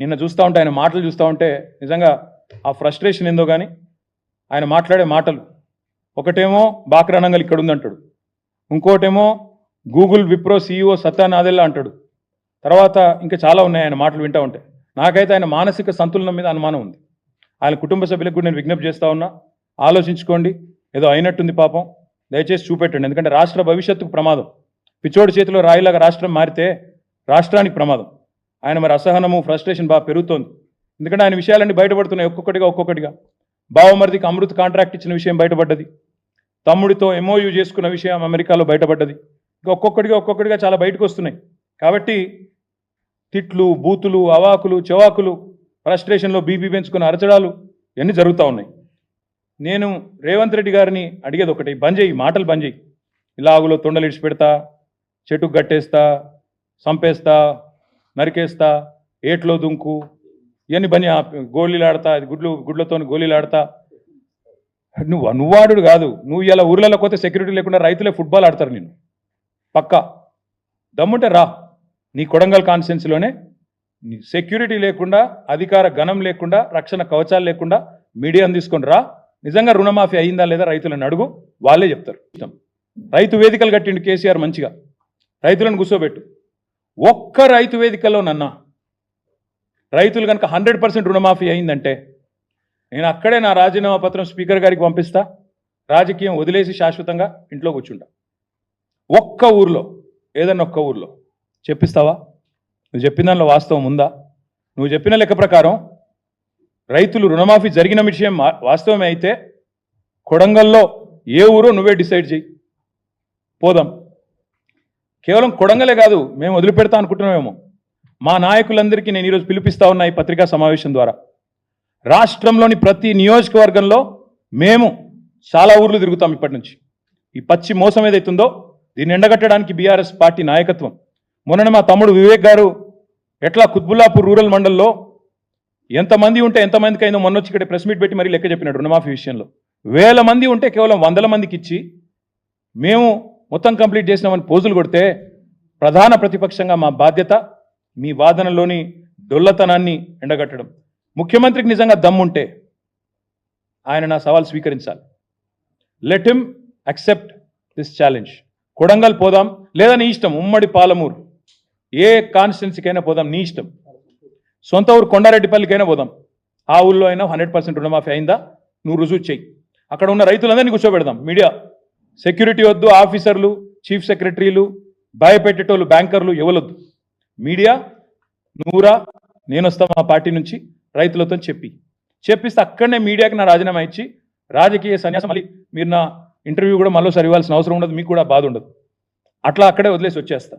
నిన్న చూస్తూ ఉంటే ఆయన మాటలు చూస్తూ ఉంటే నిజంగా ఆ ఫ్రస్ట్రేషన్ ఏందో కానీ ఆయన మాట్లాడే మాటలు. ఒకటేమో బాక్రానంగల్ ఇక్కడ ఉందంటాడు. ఇంకోటేమో గూగుల్ విప్రో సీఈఓ సత్యానాదెల్లా అంటాడు. తర్వాత ఇంకా చాలా ఉన్నాయి ఆయన మాటలు వింటూ ఉంటే. నాకైతే ఆయన మానసిక సంతులనం మీద అనుమానం ఉంది. ఆయన కుటుంబ సభ్యులకు కూడా నేను విజ్ఞప్తి చేస్తూ ఉన్నా. ఆలోచించుకోండి. ఏదో అయినట్టుంది పాపం. దయచేసి చూపెట్టండి. ఎందుకంటే రాష్ట్ర భవిష్యత్తుకు ప్రమాదం. పిచ్చోడి చేతిలో రాయిలాగా రాష్ట్రం మారితే రాష్ట్రానికి ప్రమాదం. ఆయన మరి అసహనము ఫ్రస్ట్రేషన్ బాగా పెరుగుతోంది. ఎందుకంటే ఆయన విషయాలన్నీ బయటపడుతున్నాయి ఒక్కొక్కటిగా ఒక్కొక్కటిగా. బావమరిదికి అమృత్ కాంట్రాక్ట్ ఇచ్చిన విషయం బయటపడ్డది. తమ్ముడితో ఎంఓయూ చేసుకున్న విషయం అమెరికాలో బయటపడ్డది. ఇంకా ఒక్కొక్కటిగా ఒక్కొక్కటిగా చాలా బయటకు వస్తున్నాయి. కాబట్టి తిట్లు బూతులు అవాకులు చెవాకులు ఫ్రస్ట్రేషన్లో బీపీ పెంచుకున్న అరచడాలు ఇవన్నీ జరుగుతూ ఉన్నాయి. నేను రేవంత్ రెడ్డి గారిని అడిగేది ఒకటి బంద్ చేయి మాటలు బంద్ చేయి. ఇలాగులో తొండలిడిచి పెడతా చెట్టుకు గట్టేస్తా సంపేస్తా నరికేస్తా ఏట్లో దుంకు ఇవన్నీ బని గోళీలు ఆడతా గుడ్లు గుడ్లతో గోళీలాడతా. నువ్వు నువ్వాడు కాదు. నువ్వు ఇలా ఊర్లలో పోతే సెక్యూరిటీ లేకుండా రైతులే ఫుట్బాల్ ఆడతారు నేను పక్కా. దమ్ముంటే రా. నీ కొడంగల్ కాన్స్టిట్యున్సీలోనే నీ సెక్యూరిటీ లేకుండా అధికార గణం లేకుండా రక్షణ కవచాలు లేకుండా మీడియాను తీసుకొని రా. నిజంగా రుణమాఫీ అయిందా లేదా రైతులను అడుగు. వాళ్ళే చెప్తారు. రైతు వేదికలు కట్టిండు కేసీఆర్ మంచిగా. రైతులను కూర్చోబెట్టు. ఒక్క రైతు వేదికలో నన్న. రైతులు కనుక హండ్రెడ్ పర్సెంట్ రుణమాఫీ అయిందంటే నేను అక్కడే నా రాజీనామా పత్రం స్పీకర్ గారికి పంపిస్తా. రాజకీయం వదిలేసి శాశ్వతంగా ఇంట్లో కూర్చుంటా. ఒక్క ఊర్లో ఏదన్నా ఒక్క ఊర్లో చెప్పిస్తావా? నువ్వు చెప్పిన దానిలో వాస్తవం ఉందా? నువ్వు చెప్పిన లెక్క ప్రకారం రైతులు రుణమాఫీ జరిగిన విషయం వాస్తవమే అయితే కొడంగల్లో ఏ ఊరో నువ్వే డిసైడ్ చేయి పోదాం. కేవలం కొడంగలే కాదు మేము వదిలిపెడతా అనుకుంటున్నామేమో. మా నాయకులందరికీ నేను ఈరోజు పిలిపిస్తా ఉన్నా ఈ పత్రికా సమావేశం ద్వారా. రాష్ట్రంలోని ప్రతి నియోజకవర్గంలో మేము చాలా ఊర్లు తిరుగుతాం ఇప్పటి నుంచి. ఈ పచ్చి మోసం ఏదైతుందో దీన్ని ఎండగట్టడానికి బీఆర్ఎస్ పార్టీ నాయకత్వం. మొన్న మా తమ్ముడు వివేక్ గారు ఎట్లా కుత్బుల్లాపూర్ రూరల్ మండల్లో ఎంతమంది ఉంటే ఎంతమందికి అయిందో మొన్న వచ్చి ఇక్కడ ప్రెస్ మీట్ పెట్టి మరీ లెక్క చెప్పినాడు రుణమాఫీ విషయంలో. వేల మంది ఉంటే కేవలం వందల మందికి ఇచ్చి మేము మొత్తం కంప్లీట్ చేసినామని పోజులు కొడితే ప్రధాన ప్రతిపక్షంగా మా బాధ్యత మీ వాదనలోని డొల్లతనాన్ని ఎండగట్టడం. ముఖ్యమంత్రికి నిజంగా దమ్ముంటే ఆయన నా సవాల్ స్వీకరించాలి. Let him accept this challenge Kodangal పోదాం లేదా నీ ఇష్టం ఉమ్మడి పాలమూరు. ఏ కాన్స్టిట్యున్సీకైనా పోదాం నీ ఇష్టం. సొంత ఊరు కొండారెడ్డిపల్లికైనా పోదాం. ఆ ఊళ్ళో అయినా హండ్రెడ్ పర్సెంట్ రుణమాఫీ అయిందా? నువ్వు రుజువు చెయ్యి. అక్కడ ఉన్న రైతులందరినీ కూర్చోబెడదాం. మీడియా సెక్యూరిటీ వద్దు ఆఫీసర్లు చీఫ్ సెక్రటరీలు భయపెట్టేటోళ్ళు బ్యాంకర్లు ఇవ్వలొద్దు మీడియా నువ్వురా నేను వస్తా మా పార్టీ నుంచి రైతులతో చెప్పి. చెప్పిస్తే అక్కడనే మీడియాకి నా రాజీనామా ఇచ్చి రాజకీయ సన్యాసం మళ్ళీ మీరు నా ఇంటర్వ్యూ కూడా మళ్ళీ సరివాల్సిన అవసరం ఉండదు మీకు కూడా బాధ ఉండదు. అట్లా అక్కడే వదిలేసి వచ్చేస్తా.